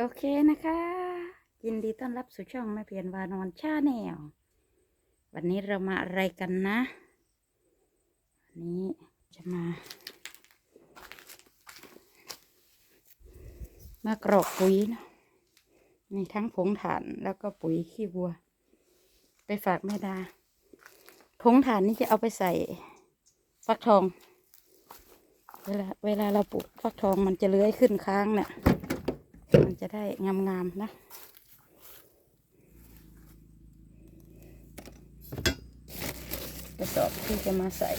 โอเคนะคะ ยินดีต้อนรับสู่ช่องแม่เพียนวานอนชาแนลวันนี้เรามาอะไรกันนะวันนี้จะมา มากรอกปุ๋ยนะมีทั้งผงถ่านแล้วก็ปุ๋ยขี้วัว ไปฝากแม่ดา ผงถ่านนี่จะเอาไปใส่ฟักทอง เวลาเวลาเราปลูกฟักทองมันจะเลื้อยขึ้นค้างเนี่ย จะได้งามๆนะกระสอบที่จะมาใส่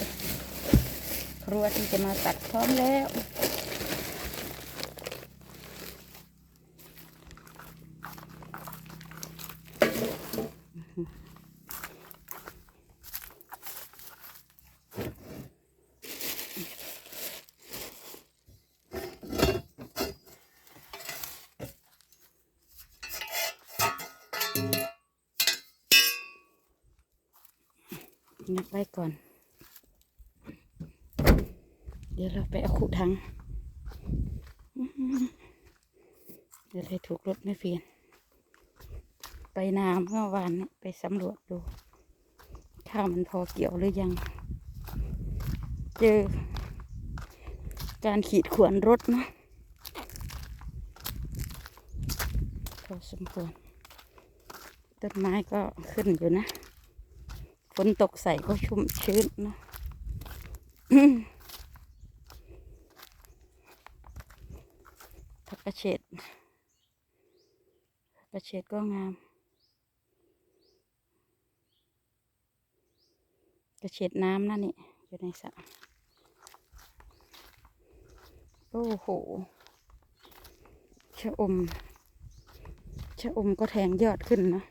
ครัวที่จะมาตัดพร้อมแล้ว นับไว้ก่อน เดี๋ยวเราไปเอาขุถังอื้อหือเดี๋ยวเลยถูกรถไม่เพียน ไปนาเมื่อวานนี้ไปสำรวจดู ข้าวมันพอเกี่ยวหรือยัง เจอ การขีดข่วนรถนะพอสมควรต้นไม้ก็ขึ้นอยู่นะ นตกใส่ก็ชุ่มชื้นเนอะผักกระเฉดผักกระเฉดก็งามกระเฉดน้ำนั่นนี่อยู่ในสระโอ้โหชะอมชะอมก็แทงยอดขึ้นนะ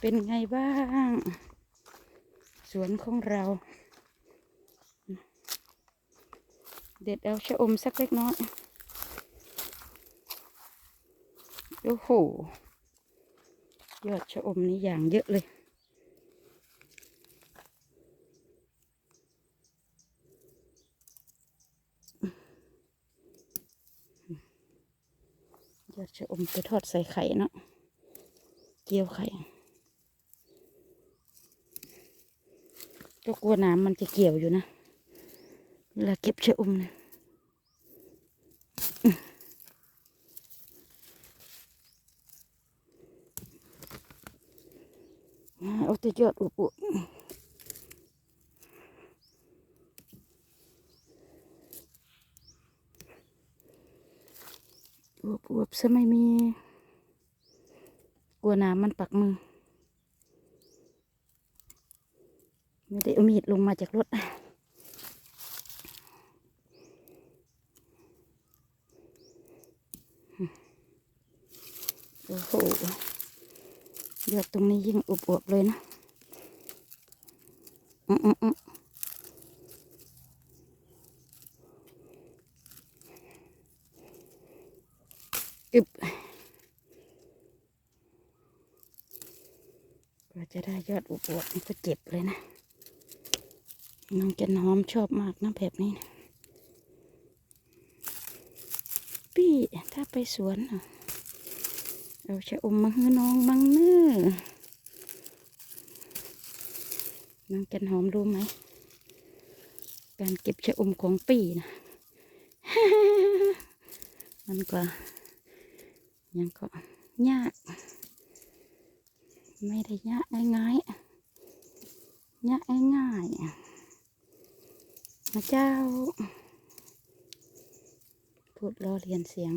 เป็นไงบ้าง สวนของเรา เด็ดเอาชะอมสักเล็กน้อย โอ้โห ยอดชะอมนี่อย่างเยอะเลยยอดชะอมไปทอดใส่ไข่เนาะเกี๊ยวไข่ ก็กลัวน้ำมันจะเกี่ยวอยู่นะเวลาเก็บเชะอมนะอื้ออ่าเอาแต่ยอดอุบๆอวบอวบๆซะไม่มี กลัวน้ำมันปักมือ ไม่ได้เอามีดลงมาจากรถโอ้โหยอดตรงนี้ยิ่งอวบๆเลยนะอืมอืมอืมอึบกว่าจะได้ยอดอวบๆนี่ก็เจ็บเลยนะ น้องจันหอมชอบมากนะแบบนี้นะพี่ถ้าไปสวนเอาชะอมมาให้น้องมังเนือน้องจันหอมรู้ไหม การเก็บชะอมของปีนะมันก็ยังก็ยาก ไม่ได้ยากง่ายๆยากง่ายๆ มาเจ้า พูดล้อเลียนเสียง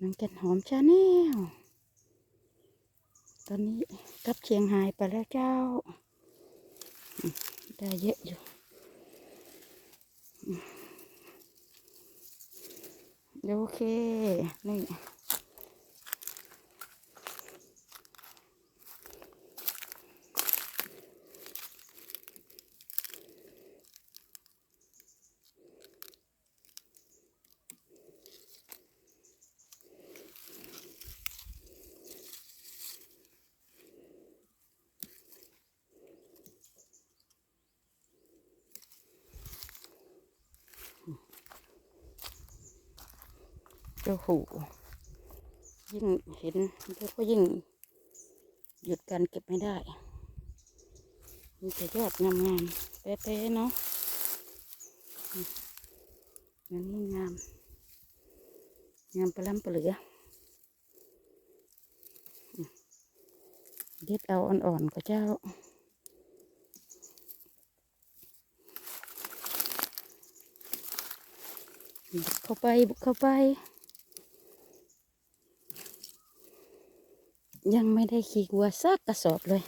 น้องแก่นหอมชาแนลตอนนี้กับเชียงหายไปแล้วเจ้า ได้เยอะอยู่โอเค นี่ โอ้โหยิ่งเห็นแล้วก็ยิ่ง หยุดการเก็บไม่ได้ มีแต่ยอดงามๆเป๊ะๆเนาะอืมอย่างนี้งามงามปลาล้ำปลาเหลือเด็ดเอาอ่อนๆก็เจ้าบุกเข้าไปบุกเข้าไป ยังไม่ได้ขี่วัวซักกระสอบเลย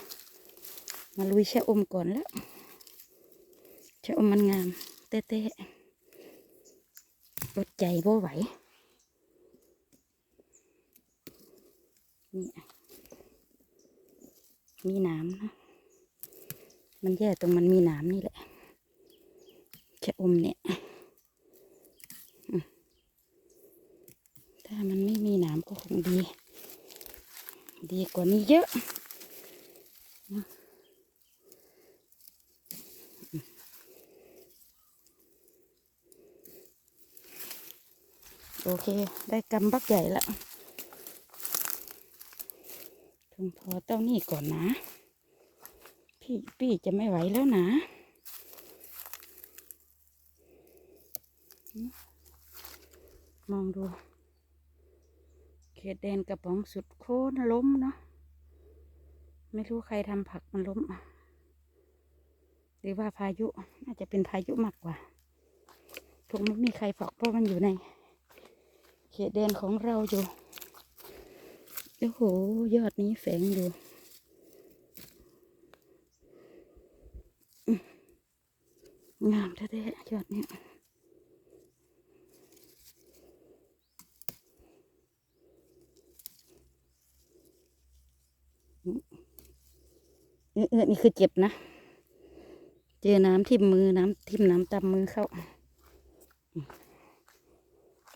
มาลุยชะอมก่อนแล้วชะอมมันงาม เต้ๆอดใจบ่ไหวนี่มีน้ำนะมันแย่ตรงมันมีน้ำนี่แหละชะอมเนี่ยถ้ามันไม่มีนามก็คงดี ดีกว่านี้เยอะโอเค ได้กำบักใหญ่และถึงพอเต้านี่ก่อนนะ พี่พี่จะไม่ไหวแล้วนะ มองดู เขตแดนกระป๋องสุดโค่นล้มเนาะไม่รู้ใครทำผักมันล้มหรือว่าพายุน่าจะเป็นพายุมากกว่าคงไม่มีใครฝอกเพราะมันอยู่ใน เขตแดนของเราอยู่โอ้โหยอดนี้แฝงอยู่อืมงามแท้ๆยอดนี้ เออเอนี่คือเจ็บนะ เจอน้ำทิ่มมือน้ำทิ่มน้ำตำมือเข้า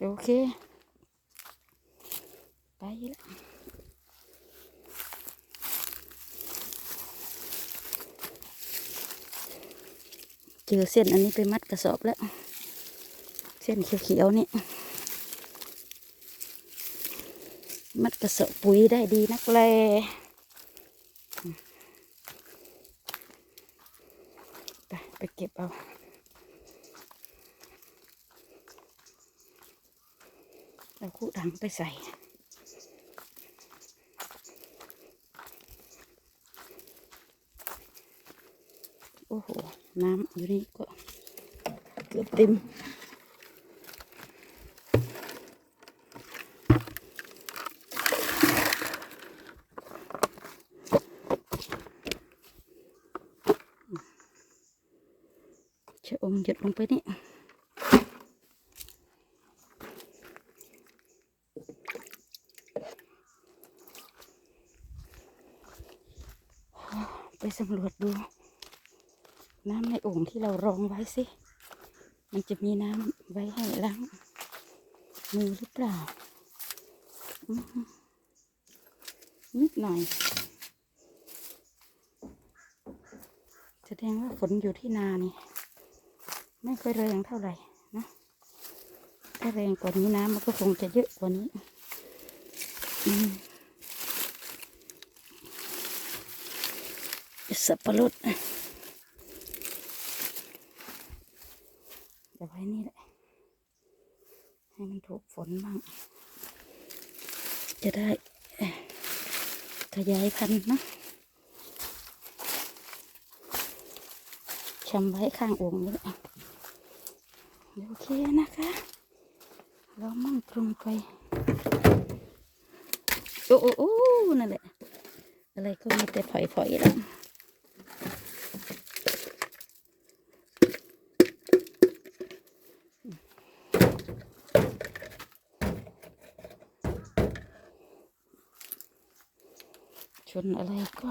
โอเค ไปแล้วเจอเส้นอันนี้ไปมัดกระสอบแล้ว เส้นเขียวๆนี่มัดกระสอบปุ๋ยได้ดีนักแลไปไปเก็บเอาเอาคู่ถังไปใส่โอ้โห น้ำอยู่นี่ก็เกือบเต็มะอมหยดลงไปนี่ไปสำรวจดู น้ำในโอ่งที่เรารองไว้สิ มันจะมีน้ำไว้ให้ล้างมือหรือเปล่า นิดหน่อย แสดงว่าฝนอยู่ที่นานี่ ไม่ค่อยแรงเท่าไหร่นะถ้าแรงกว่านี้น้ำมันก็คงจะเยอะกว่านี้อืมสับปะรดเดี๋ยวไว้นี่แหละ ให้มันถูกฝนบ้าง จะได้ขยายพันธุ์นะชำไว้ข้างโอ่งนี่แหละ โอเคนะคะ เรามั่งตรงไป โอ้โอ้โอ้นั่นแหละ อะไรก็มีแต่ผอยๆแล้วชนอะไรก็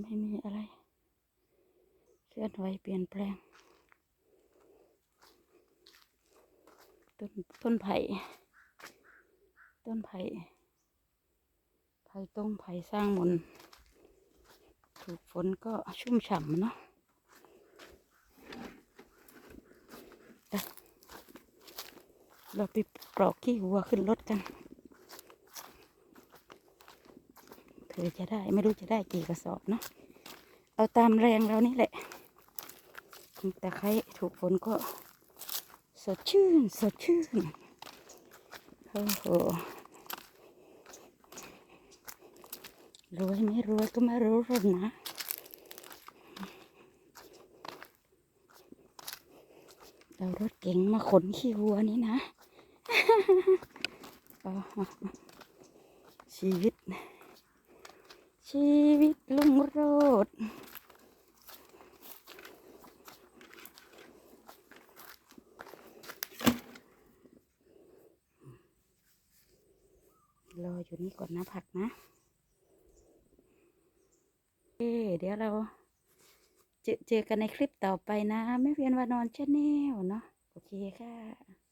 ไม่มีอะไร เคลื่อนไหวเปลี่ยนแปลง ต้นต้นไผ่ ต้นไผ่ ไผ่ต้งไผ่สร้างมน ถูกฝนก็ชุ่มฉ่ำเนาะเราไปปลอกขี้วัวขึ้นรถกัน เธอจะได้ไม่รู้จะได้กี่กระสอบเนาะเอาตามแรงเรานี่แหละแต่ใครถูกฝนก็สดชื่น สดชื่นโอ้โหรวยไม่รวยก็ไม่รู้หรอกนะเอารถเก๋งมาขนขี้วัวนี่นะชีวิต ชีวิตลุงโรดรออยู่นี่ก่อนนะผักนะเอ๊เดี๋ยวเราเจอเจอกันในคลิปต่อไปนะไม่เวียนวานอนชาแนลเนาะโอเคค่ะ